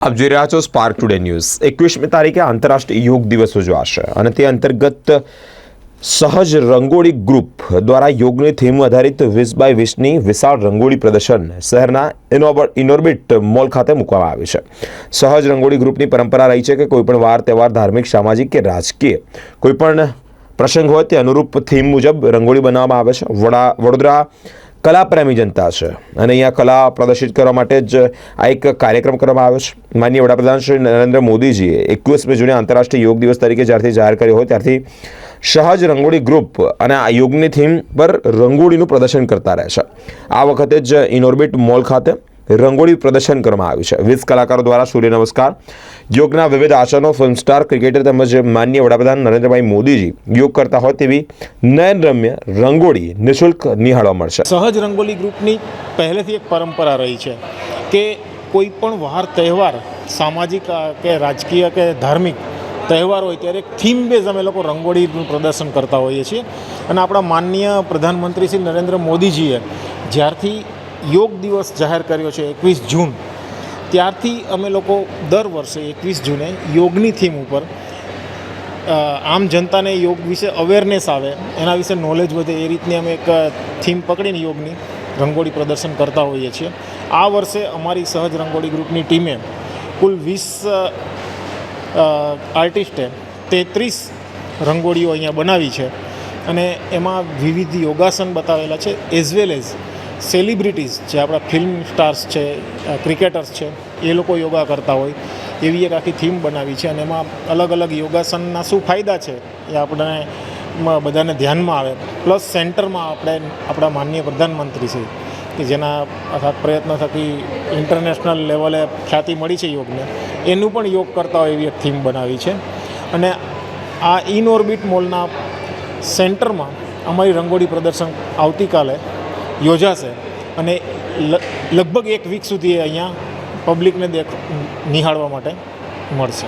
આપ જોઈ રહ્યા છો સ્પાર્ક ટુડે ન્યૂઝ એકવીસમી તારીખે આંતરરાષ્ટ્રીય યોગ દિવસ ઉજવાશે અને તે અંતર્ગત સહજ રંગોળી ગ્રુપ દ્વારા યોગની થીમ આધારિત વીસ બાય વીસની વિશાળ રંગોળી પ્રદર્શન શહેરના ઇનોબર ઇનોર્બિટ મોલ ખાતે મૂકવામાં આવ્યું છે. સહજ રંગોળી ગ્રુપની પરંપરા રહી છે કે કોઈપણ વાર, તહેવાર, ધાર્મિક, સામાજિક કે રાજકીય કોઈપણ પ્રસંગ હોય તે અનુરૂપ થીમ મુજબ રંગોળી બનાવવામાં આવે છે. વડા વડોદરા કલાપ્રેમી જનતા છે. અને અહીંયા કલા પ્રદર્શિત કરવા માટે જ આ એક કાર્યક્રમ કરવામાં આવ્યો છે. માનનીય વડાપ્રધાન શ્રી નરેન્દ્ર મોદીજીએ એકવીસમી જૂને આંતરરાષ્ટ્રીય યોગ દિવસ તરીકે જ્યારથી જાહેર કર્યો હોય, ત્યારથી સહજ રંગોળી ગ્રુપ અને આ યોગની થીમ પર રંગોળીનું પ્રદર્શન કરતા રહે છે. આ વખતે જ ઇનોર્બિટ મોલ ખાતે રંગોળી પ્રદર્શન કરવામાં આવ્યું છે. વીસ કલાકારો દ્વારા સૂર્ય નમસ્કાર. યોગના વિવિધ આસનો, ફિલ્મ સ્ટાર, ક્રિકેટર તેમજ માન્ય વડાપ્રધાન નરેન્દ્રભાઈ મોદીજી યોગ કરતા હોય તેવી નયનરમ્ય રંગોળી નિઃશુલ્ક નિહાળવા મળશે. સહજ રંગોલી ગ્રુપની પહેલેથી એક પરંપરા રહી છે કે કોઈ પણ વાર તહેવાર સામાજિક કે રાજકીય, કે ધાર્મિક તહેવાર હોય ત્યારે થીમ બેઝ અમે લોકો રંગોળીનું પ્રદર્શન કરતા હોઈએ છીએ. અને આપણા માનનીય પ્રધાનમંત્રી શ્રી નરેન્દ્ર મોદીજીએ જ્યારથી યોગ દિવસ જાહેર કર્યો છે એકવીસ જૂન. ત્યારથી અમે લોકો દર વર્ષે એકવીસ જૂને યોગની થીમ ઉપર આમ જનતાને યોગ વિશે અવેરનેસ આવે, એના વિશે નોલેજ વધે, એ રીતની અમે એક થીમ પકડીને યોગની રંગોળી પ્રદર્શન કરતા હોઈએ છીએ. આ વર્ષે અમારી સહજ રંગોળી ગ્રુપની ટીમે કુલ વીસ આર્ટિસ્ટે તેત્રીસ રંગોળીઓ અહીંયા બનાવી છે. અને એમાં વિવિધ યોગાસન બતાવેલા છે એઝ વેલ એઝ સેલિબ્રિટીઝ જે આપણા ફિલ્મ સ્ટાર્સ છે ક્રિકેટર્સ છે, એ લોકો યોગા કરતા હોય, એવી એક આખી થીમ બનાવી છે અને એમાં અલગ અલગ યોગાસનના શું ફાયદા છે એ આપણે બધાને ધ્યાનમાં આવે. પ્લસ સેન્ટરમાં આપણે, આપણા માનનીય પ્રધાનમંત્રી છે, કે જેના અથાગ પ્રયત્ન થકી ઇન્ટરનેશનલ લેવલે ખ્યાતિ મળી છે યોગને, એનું પણ યોગ કરતા હોય એવી એક થીમ બનાવી છે. અને આ ઇન ઓર્બિટ મોલના સેન્ટરમાં અમારી રંગોળી પ્રદર્શન આવતીકાલે યોજાશે. અને લગભગ એક વીક સુધી અહીંયા પબ્લિકને દેખ નિહાળવા માટે મળશે.